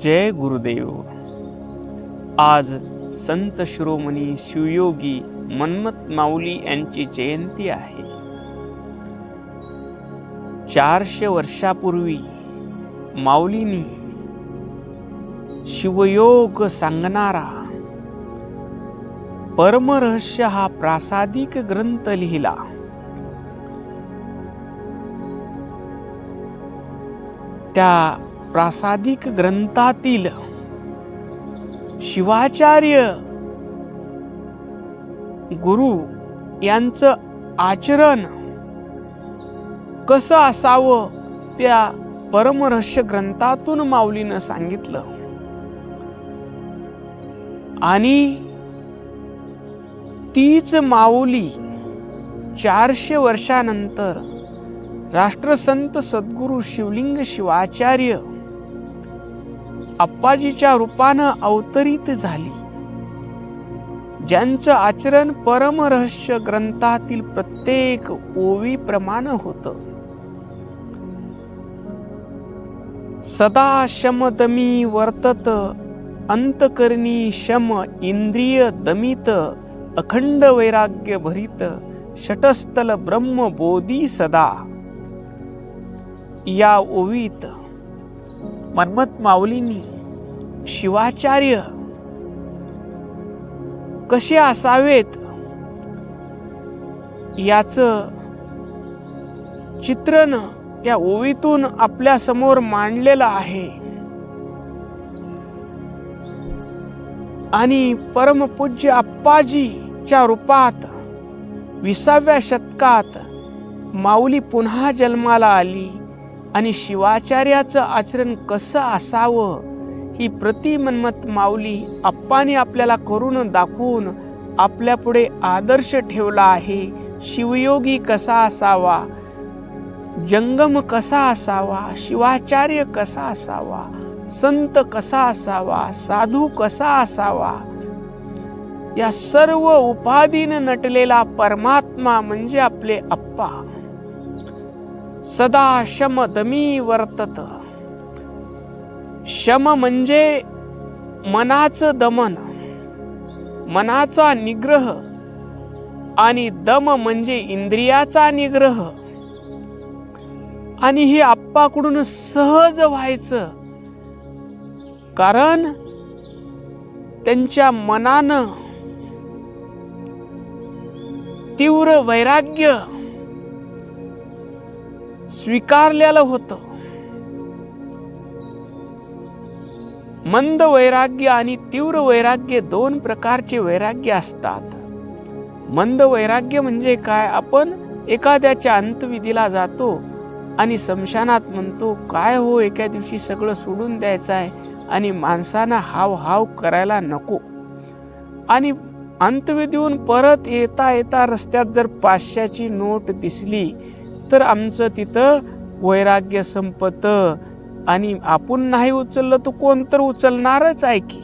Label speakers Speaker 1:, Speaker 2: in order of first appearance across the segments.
Speaker 1: जय गुरुदेव. आज संत शिरोमणी शिवयोगी मन्मथ माऊली यांची जयंती आहे. चारशे वर्षापूर्वी माऊलीनी शिवयोग सांगणारा परमरहस्य हा प्रासादिक ग्रंथ लिहिला. त्या प्रासादिक ग्रंथातील शिवाचार्य गुरु यांचं आचरण कसं असावं त्या परमरहस्य ग्रंथातून माऊलीनं सांगितलं. आणि तीच माऊली चारशे वर्षानंतर राष्ट्रसंत सद्गुरू शिवलिंग शिवाचार्य अप्पाजीच्या रूपानं अवतरित झाली. ज्यांचं आचरण परमरहस्य ग्रंथातील प्रत्येक ओवीप्रमाणे होत. सदा शमदमी वर्तत अंतकरणी शम इंद्रिय दमित अखंड वैराग्य भरित षटस्थल ब्रह्म बोधी सदा. या ओवीत मन्मथ माऊलींनी शिवाचार्य कसे असावेत याच चित्रण या ओवीतून आपल्यासमोर मांडलेलं आहे. आणि परमपूज्य अप्पाजीच्या रूपात विसाव्या शतकात माऊली पुन्हा जन्माला आली. आणि शिवाचार्याचं आचरण कसं असावं? ही प्रतिमन्मत माऊली आप्पाने आपल्याला करून दाखवून आपल्यापुढे आदर्श ठेवला आहे. शिवयोगी कसा असावा? जंगम कसा असावा? शिवाचार्य कसा असावा? संत कसा असावा? साधू कसा असावा? या सर्व उपाधीनं नटलेला परमात्मा म्हणजे आपले अप्पा सदा शम दमी वर्तत शम म्हणजे मनाचं दमन मनाचा निग्रह आणि दम म्हणजे इंद्रियाचा निग्रह. आणि हे आप्पाकडून सहज व्हायचं. कारण त्यांच्या मनानं तीव्र वैराग्य स्वीकारलेलं होतं. मंद वैराग्य आणि तीव्र वैराग्य दोन प्रकारचे वैराग्य असतात. मंद वैराग्य म्हणजे काय? आपण एखाद्याच्या अंतविधीला जातो आणि समशानात म्हणतो काय हो एका दिवशी सगळं सोडून द्यायचं आहे आणि माणसानं हाव हाव करायला नको. आणि अंतविधीहून परत येता येता रस्त्यात जर पाचशेची नोट दिसली तर आमचं तिथं वैराग्य संपतं आणि आपण नाही उचललं तर कोण तर उचलणारच आहे की.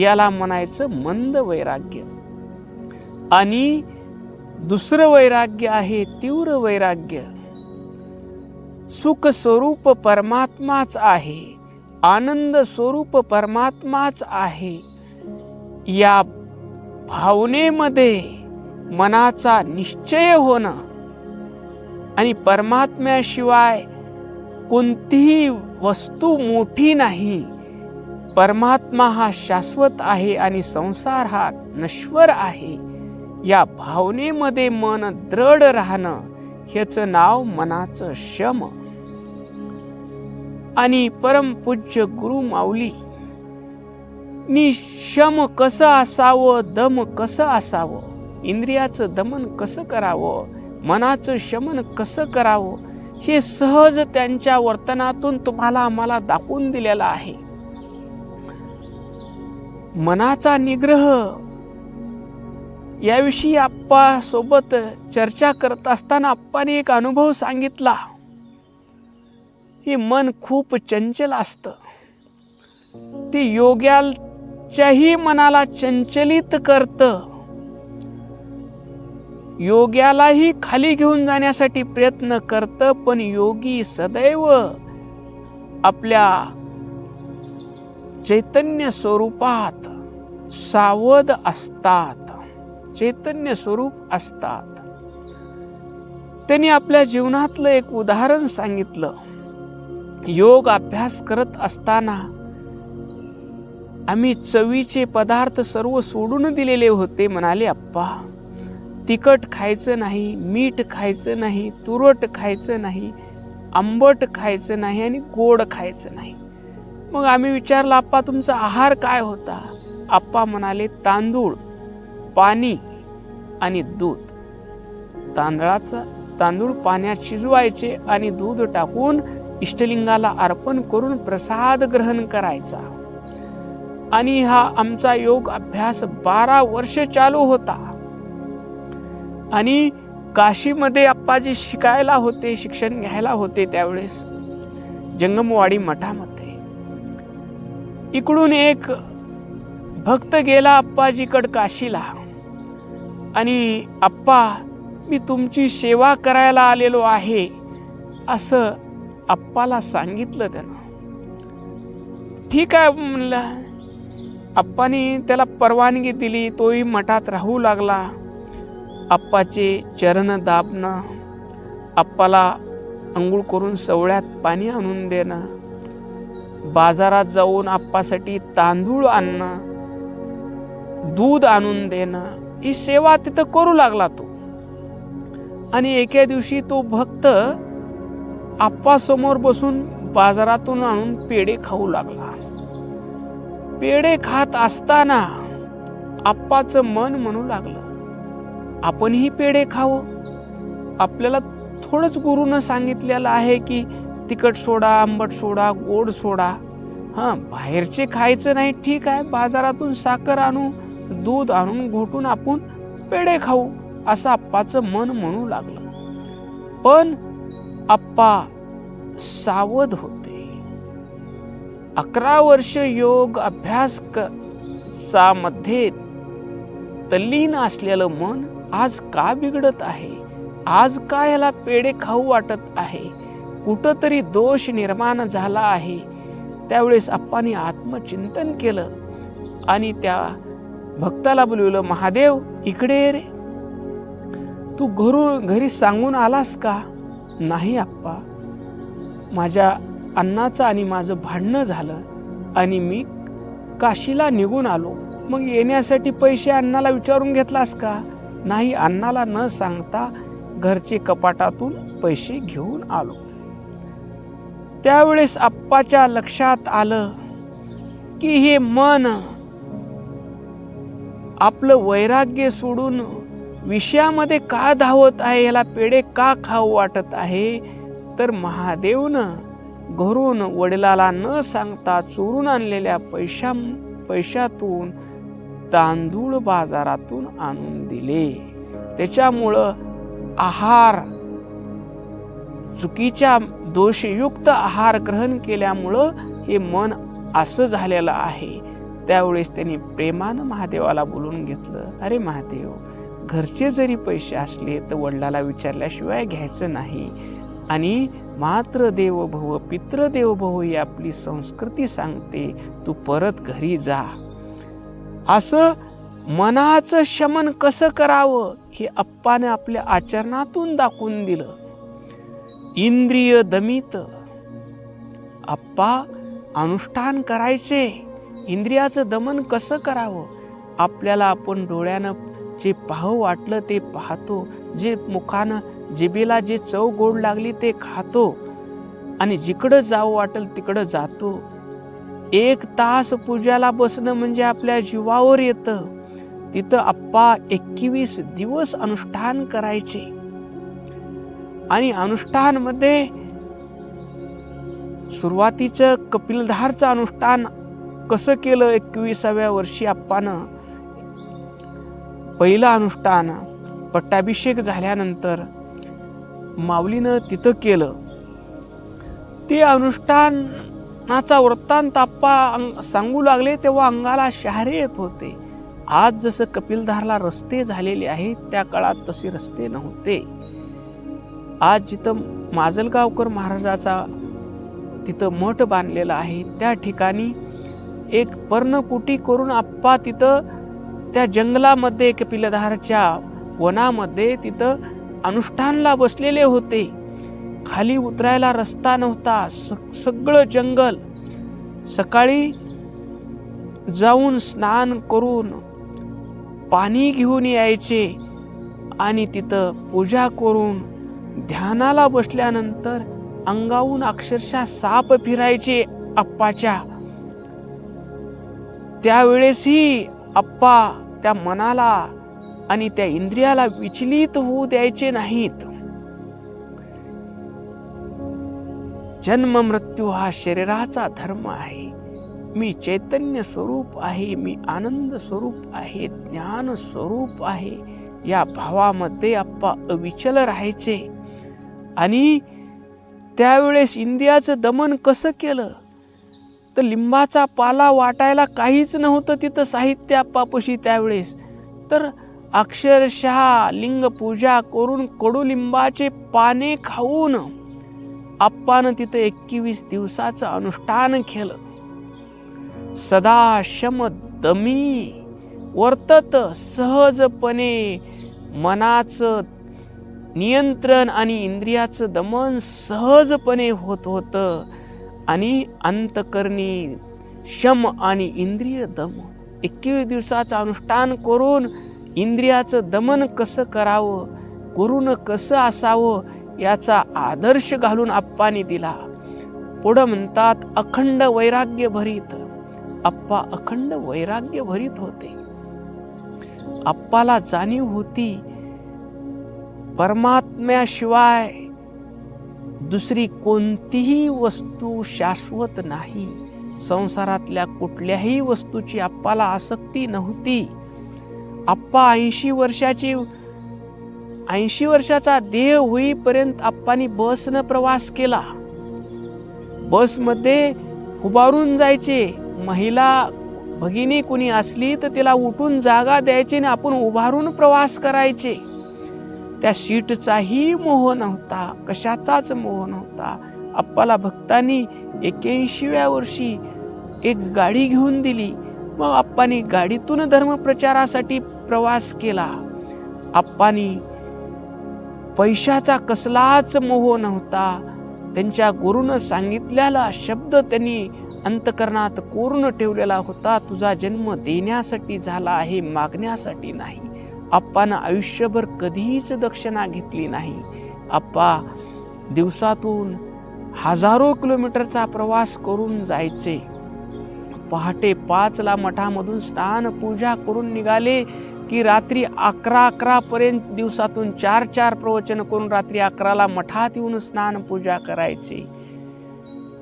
Speaker 1: याला म्हणायचं मंद वैराग्य. आणि दुसरं वैराग्य आहे तीव्र वैराग्य. सुख स्वरूप परमात्माच आहे. आनंद स्वरूप परमात्माच आहे. या भावनेमध्ये मनाचा निश्चय होणं आणि परमात्म्याशिवाय कोणतीही वस्तू मोठी नाही. परमात्मा हा शाश्वत आहे आणि संसार हा नश्वर आहे. या भावनेमध्ये मन दृढ राहणं ह्याचं नाव मनाचं शम. आणि परमपूज्य गुरु माऊली नि शम कसं असावं दम कसं असावं? इंद्रियाचं दमन कसं करावं? मनाचं शमन कसं करावं? हे सहज त्यांच्या वर्तनातून तुम्हाला आम्हाला दाखवून दिलेलं आहे. मनाचा निग्रह याविषयी आप्पा सोबत चर्चा करत असताना आप्पाने एक अनुभव सांगितला. हे मन खूप चंचल असतं. ते योग्याच्याही मनाला चंचलित करतं. योग्यालाही खाली घेऊन जाण्यासाठी प्रयत्न करतं पण योगी सदैव आपल्या चैतन्य स्वरूपात सावध असतात. चैतन्य स्वरूप असतात. त्यांनी आपल्या जीवनातलं एक उदाहरण सांगितलं. योग अभ्यास करत असताना आम्ही चवीचे पदार्थ सर्व सोडून दिलेले होते म्हणाले अप्पा तिखट खायचं नाही मीठ खायचं नाही तुरट खायचं नाही आंबट खायचं नाही आणि गोड खायचं नाही. मग आम्ही विचारलं आप्पा तुमचा आहार काय होता? आप्पा म्हणाले तांदूळ पाणी आणि दूध. तांदळाचं तांदूळ पाण्यात शिजवायचे आणि दूध टाकून इष्टलिंगाला अर्पण करून प्रसाद ग्रहण करायचा. आणि हा आमचा योग अभ्यास बारा वर्ष चालू होता. आणि काशीमध्ये आप्पाजी शिकायला होते शिक्षण घ्यायला होते त्यावेळेस जंगमवाडी मठामध्ये. इकडून एक भक्त गेला आप्पाजीकड काशीला आणि आप्पा मी तुमची सेवा करायला आलेलो आहे असं आप्पाला सांगितलं त्यानं. ठीक आहे म्हणलं. आप्पानी त्याला परवानगी दिली तोही मठात राहू लागला. आप्पाचे चरण दाबणं आप्पाला अंघोळ करून सवळ्यात पाणी आणून देणं बाजारात जाऊन आप्पासाठी तांदूळ आणणं दूध आणून देणं ही सेवा तिथं करू लागला तो. आणि एके दिवशी तो भक्त आप्पा समोर बसून बाजारातून आणून पेढे खाऊ लागला. पेढे खात असताना आप्पाचं मन म्हणू लागलं आपणही पेढे खावं. आपल्याला थोडंच गुरुनं सांगितलेलं आहे की तिखट सोडा आंबट सोडा गोड सोडा. हां बाहेरचे खायचं नाही ठीक आहे बाजारातून साखर आणू दूध आणून घोटून आपण पेढे खाऊ असं आप्पाचं मन म्हणू लागलं. पण आप्पा सावध होते. अकरा वर्ष योग अभ्यास क मध्ये तल्लीन असलेलं मन आज का बिघडत आहे? आज का ह्याला पेढे खाऊ वाटत आहे? कुठंतरी दोष निर्माण झाला आहे. त्यावेळेस आप्पानी आत्मचिंतन केलं आणि त्या भक्ताला बोलवलं महादेव इकडे रे. तू घरून घरी सांगून आलास का? नाही आप्पा माझ्या अन्नाचं आणि माझं भांडणं झालं आणि मी काशीला निघून आलो. मग येण्यासाठी पैसे अण्णाला विचारून घेतलास का? नाही अण्णाला न सांगता घरचे कपाटातून पैसे घेऊन आलो. त्यावेळेस आप्पाच्या लक्षात आलं की हे मन आपलं वैराग्य सोडून विषयामध्ये का धावत आहे याला पेढे का खाऊ वाटत आहे तर महादेवनं घरून वडिलाला न सांगता चोरून आणलेल्या पैशा पैशातून तांदूळ बाजारातून आणून दिले. त्याच्यामुळं आहार चुकीच्या दोषयुक्त आहार ग्रहण केल्यामुळं हे मन असं झालेलं आहे. त्यावेळेस त्यांनी प्रेमानं महादेवाला बोलून घेतलं अरे महादेव घरचे जरी पैसे असले तर वडिलाला विचारल्याशिवाय घ्यायचं नाही. आणि मात्र देव भव पित्र भव ही आपली संस्कृती सांगते तू परत घरी जा. असं मनाचं शमन कसं करावं हे अप्पाने आपल्या आचरणातून दाखवून दिलं. इंद्रिय दमित. अप्पा अनुष्ठान करायचे. इंद्रियाचं दमन कसं करावं? आपल्याला आपण डोळ्यानं जे पाहू वाटलं ते पाहतो. जे मुखानं जिबेला जे चव गोड लागली ते खातो. आणि जिकडं जावं वाटेल तिकडं जातो. एक तास पूजाला बसणं म्हणजे आपल्या जीवावर येतं. तिथं आप्पा एकवीस दिवस अनुष्ठान करायचे. आणि अनुष्ठानमध्ये सुरुवातीचं कपिलधारचं अनुष्ठान कसं केलं एकविसाव्या वर्षी आप्पानं? पहिलं अनुष्ठान पट्टाभिषेक झाल्यानंतर माऊलीनं तिथं केलं. ते अनुष्ठान नाचा वृत्तांत आप्पा अंग सांगू लागले तेव्हा अंगाला शहारे येत होते. आज जसं कपिलधारला रस्ते झालेले आहेत त्या काळात तसे रस्ते नव्हते. आज जिथं माजलगावकर महाराजाचा तिथं मठ बांधलेला आहे त्या ठिकाणी एक पर्णकुटी करून आप्पा तिथं त्या जंगलामध्ये कपिलधारच्या वनामध्ये तिथं अनुष्ठानला बसलेले होते. खाली उतरायला रस्ता नव्हता. स सगळं जंगल. सकाळी जाऊन स्नान करून पाणी घेऊन यायचे आणि तिथं पूजा करून ध्यानाला बसल्यानंतर अंगाहून अक्षरशः साप फिरायचे अप्पाच्या त्यावेळेसही अप्पा त्या मनाला आणि त्या इंद्रियाला विचलित होऊ द्यायचे नाहीत. जन्म मृत्यू हा शरीराचा धर्म आहे. मी चैतन्य स्वरूप आहे मी आनंद स्वरूप आहे ज्ञान स्वरूप आहे. या भावामध्ये आप्पा अविचल राहायचे. आणि त्यावेळेस इंद्रियाचं दमन कसं केलं? तर लिंबाचा पाला वाटायला काहीच नव्हतं तिथं साहित्य आप्पापशी त्यावेळेस. तर अक्षरशः लिंग पूजा करून कडुलिंबाचे पाने खाऊन आप्पानं तिथं एकवीस दिवसाचं अनुष्ठान केलं. सदा शम दमी वर्तत सहजपणे मनाचं नियंत्रण आणि इंद्रियाचं दमन सहजपणे होत होतं आणि अंतकरणी शम आणि इंद्रिय दम. एकवीस दिवसाचं अनुष्ठान करून इंद्रियाचं दमन कसं करावं गुरुनं कसं असावं याचा आदर्श घालून आप्पानी दिला. पुढं म्हणतात अखंड वैराग्य भरीत. आप्पा अखंड वैराग्य भरीत होते. आप्पाला जाणीव होती परमात्म्याशिवाय दुसरी कोणतीही वस्तू शाश्वत नाही. संसारातल्या कुठल्याही वस्तूची आप्पाला आसक्ती नव्हती. आप्पा ऐंशी वर्षाची ऐंशी वर्षाचा देह होईपर्यंत आप्पानी बसनं प्रवास केला. बसमध्ये उभारून जायचे. महिला भगिनी कुणी असली तर तिला उठून जागा द्यायची आणि आपण उभारून प्रवास करायचे. त्या सीटचाही मोह नव्हता. कशाचाच मोह नव्हता. आप्पाला भक्तांनी एक्याऐंशीव्या वर्षी एक गाडी घेऊन दिली. मग आप्पानी गाडीतून धर्मप्रचारासाठी प्रवास केला. आप्पानी पैशाचा कसलाच मोह नव्हता. त्यांच्या गुरुनं सांगितलेला शब्द त्यांनी अंतकरणात कोरून ठेवलेला होता. तुझा जन्म देण्यासाठी झाला आहे मागण्यासाठी नाही. आप्पानं आयुष्यभर कधीच दक्षिणा घेतली नाही. आप्पा दिवसातून हजारो किलोमीटरचा प्रवास करून जायचे. पहाटे पाचला मठामधून स्नान पूजा करून निघाले. की रात्री अकरा अकरापर्यंत दिवसातून चार चार प्रवचन करून रात्री अकराला मठात येऊन स्नान पूजा करायचे.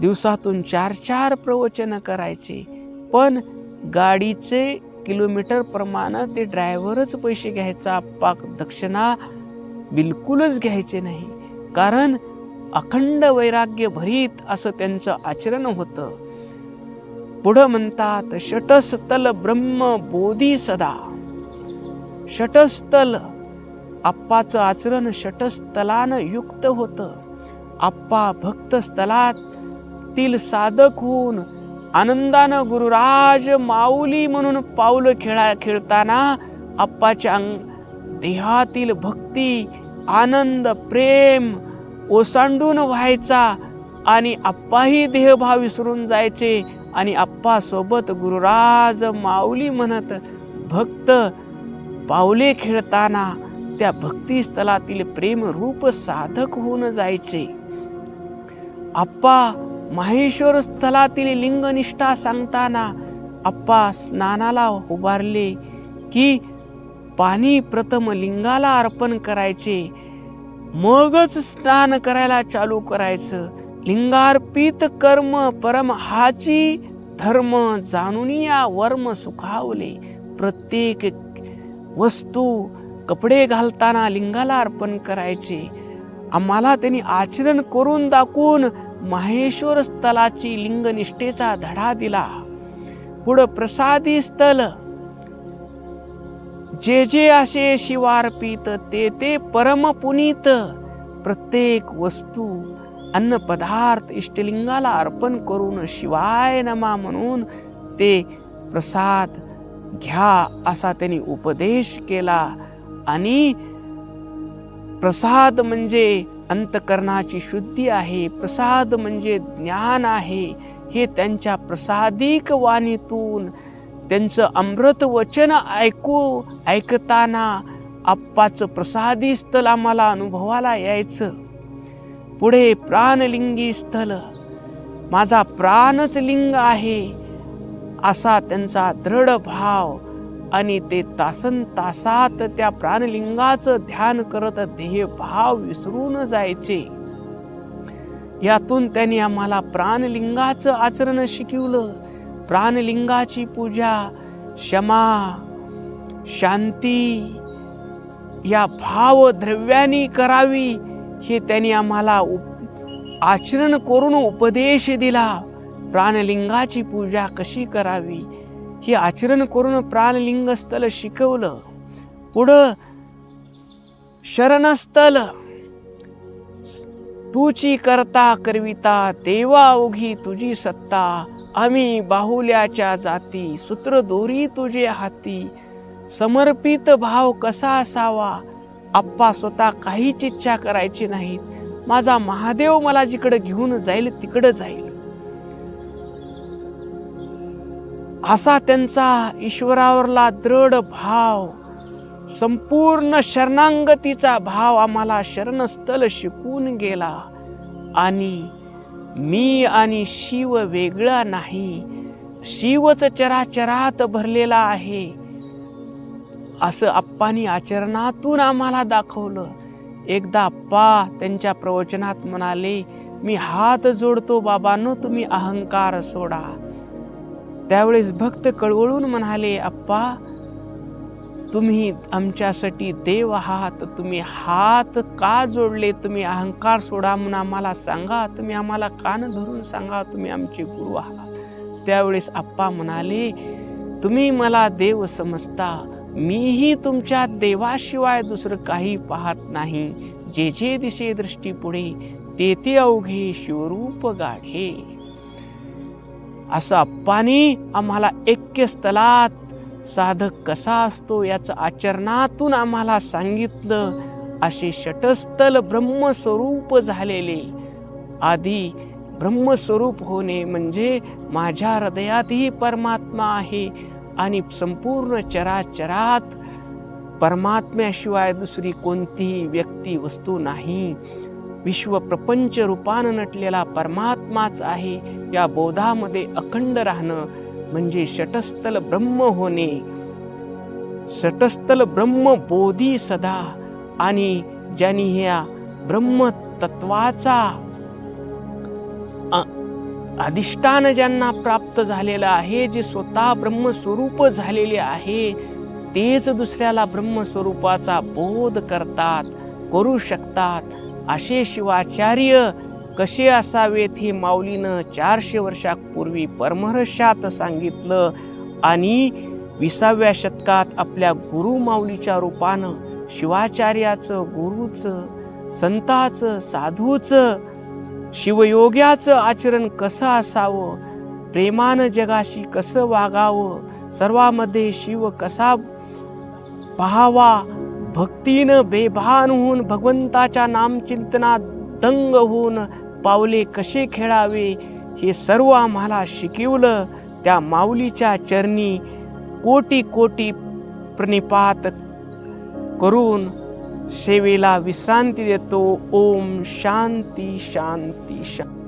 Speaker 1: दिवसातून चार चार प्रवचन करायचे. पण गाडीचे किलोमीटर प्रमाणे ते ड्रायव्हरच पैसे घ्यायचा पाक दक्षिणा बिलकुलच घ्यायचे नाही. कारण अखंड वैराग्य भरीत असं त्यांचं आचरण होतं. पुढं म्हणतात षटस्थल ब्रह्म बोधी सदा. षटस्थल आप्पाचं आचरण षटस्थलानं युक्त होतं. आप्पा भक्तस्थलातील साधक होऊन आनंदानं गुरुराज माऊली म्हणून पावलं खेळा खेळताना आप्पाच्या अंग देहातील भक्ती आनंद प्रेम ओसांडून व्हायचा आणि आप्पाही देहभाव विसरून जायचे आणि आप्पासोबत गुरुराज माऊली म्हणत भक्त पावले खेळताना त्या भक्तिस्थलातील प्रेम रूप साधक होऊन जायचे. आप्पा माहेश्वर स्थलातील लिंगनिष्ठा सांगताना आप्पा स्नानाला उभारले की पाणी प्रथम लिंगाला अर्पण करायचे. मगच स्नान करायला चालू करायचं. लिंगार्पित कर्म परम हाची धर्म जाणून या वर्म सुखावले. प्रत्येक वस्तू कपडे घालताना लिंगाला अर्पण करायचे. आम्हाला त्यांनी आचरण करून दाखवून माहेश्वर स्थलाची लिंगनिष्ठेचा धडा दिला. पुढं प्रसादी स्थल. जे जे असे शिवार्पित ते ते परम पुनीत. प्रत्येक वस्तू अन्न पदार्थ इष्टलिंगाला अर्पण करून शिवाय नमा म्हणून ते प्रसाद घ्या असा त्यांनी उपदेश केला. आणि प्रसाद म्हणजे अंतकरणाची शुद्धी आहे प्रसाद म्हणजे ज्ञान आहे. हे त्यांच्या प्रसादिक वाणीतून त्यांचं अमृत वचन ऐकू ऐकताना आप्पाचं प्रसादी स्थल आम्हाला अनुभवाला यायचं. पुढे प्राणलिंगी स्थल. माझा प्राणच लिंग आहे. असा त्यांचा दृढ भाव आणि ते तासन तासात त्या प्राणलिंगाचं ध्यान करत ध्येय भाव विसरून जायचे. यातून त्यांनी आम्हाला प्राणलिंगाचं आचरण शिकवलं. प्राणलिंगाची पूजा क्षमा शांती या भाव द्रव्यानी करावी हे त्यांनी आम्हाला उप- आचरण करून उपदेश दिला. प्राणलिंगाची पूजा कशी करावी? हे आचरण करून प्राणलिंग स्थल शिकवलं. पुढं शरणस्थल. तुची करता करविता देवा ओघी तुझी सत्ता. आम्ही बाहुल्याच्या जाती सूत्र दोरी तुझे हाती. समर्पित भाव कसा असावा? आप्पा स्वतः काहीच इच्छा करायची नाहीत. माझा महादेव मला जिकडं घेऊन जाईल तिकडं जाईल. असा त्यांचा ईश्वरावरला दृढ भाव संपूर्ण शरणांगतीचा भाव आम्हाला शरणस्थल शिकून गेला. आणि मी आणि शिव वेगळा नाही शिवच चराचरात भरलेला आहे. असं आप्पानी आचरणातून आम्हाला दाखवलं. एकदा आप्पा त्यांच्या प्रवचनात म्हणाले मी हात जोडतो बाबांनो तुम्ही अहंकार सोडा. त्यावेळेस भक्त कळवळून म्हणाले अप्पा तुम्ही आमच्यासाठी देव आहात. तुम्ही हात का जोडले? तुम्ही अहंकार सोडा म्हणून आम्हाला सांगा. तुम्ही आम्हाला कान धरून सांगा. तुम्ही आमचे गुरु आहात. त्यावेळेस आप्पा म्हणाले तुम्ही मला देव समजता. मीही तुमच्या देवाशिवाय दुसरं काही पाहत नाही. जे जे दिसे दृष्टी पुढे ते ते अवघे शिवरूप गाढे. असा पाणी आम्हाला ऐक्य स्थलात साधक कसा असतो याचं आचरणातून आम्हाला सांगितलं. असे षटस्थल ब्रह्मस्वरूप झालेले. आधी ब्रह्मस्वरूप होणे म्हणजे माझ्या हृदयातही परमात्मा आहे आणि संपूर्ण चराचरात परमात्म्याशिवाय दुसरी कोणतीही व्यक्ती वस्तू नाही. विश्व प्रपंच रूपानं नटलेला परमात्माच आहे. या बोधामध्ये अखंड राहणं म्हणजे षटस्थल ब्रह्म होणे. षटस्थल ब्रह्म बोधी सदा आणि ज्यांनी ह्या ब्रह्म तत्वाचा अधिष्ठान ज्यांना प्राप्त झालेलं आहे जे स्वतः ब्रह्मस्वरूप झालेले आहे तेच दुसऱ्याला ब्रह्मस्वरूपाचा बोध करतात करू शकतात. असे शिवाचार्य कसे असावेत हे माऊलीनं चारशे वर्षापूर्वी परमहर्षात सांगितलं आणि विसाव्या शतकात आपल्या गुरु माऊलीच्या रूपानं शिवाचार्याचं गुरुचं संताचं साधूचं शिवयोग्याचं आचरण कसं असावं प्रेमानं जगाशी कसं वागावं सर्वामध्ये शिव कसा पाहावा भक्तीनं बेभान होऊन भगवंताच्या नामचिंतनात दंग होऊन पावले कसे खेळावे हे सर्व आम्हाला शिकवलं त्या माऊलीच्या चरणी कोटी कोटी प्रणिपात करून सेवेला विश्रांती देतो. ओम शांती शांती शांती.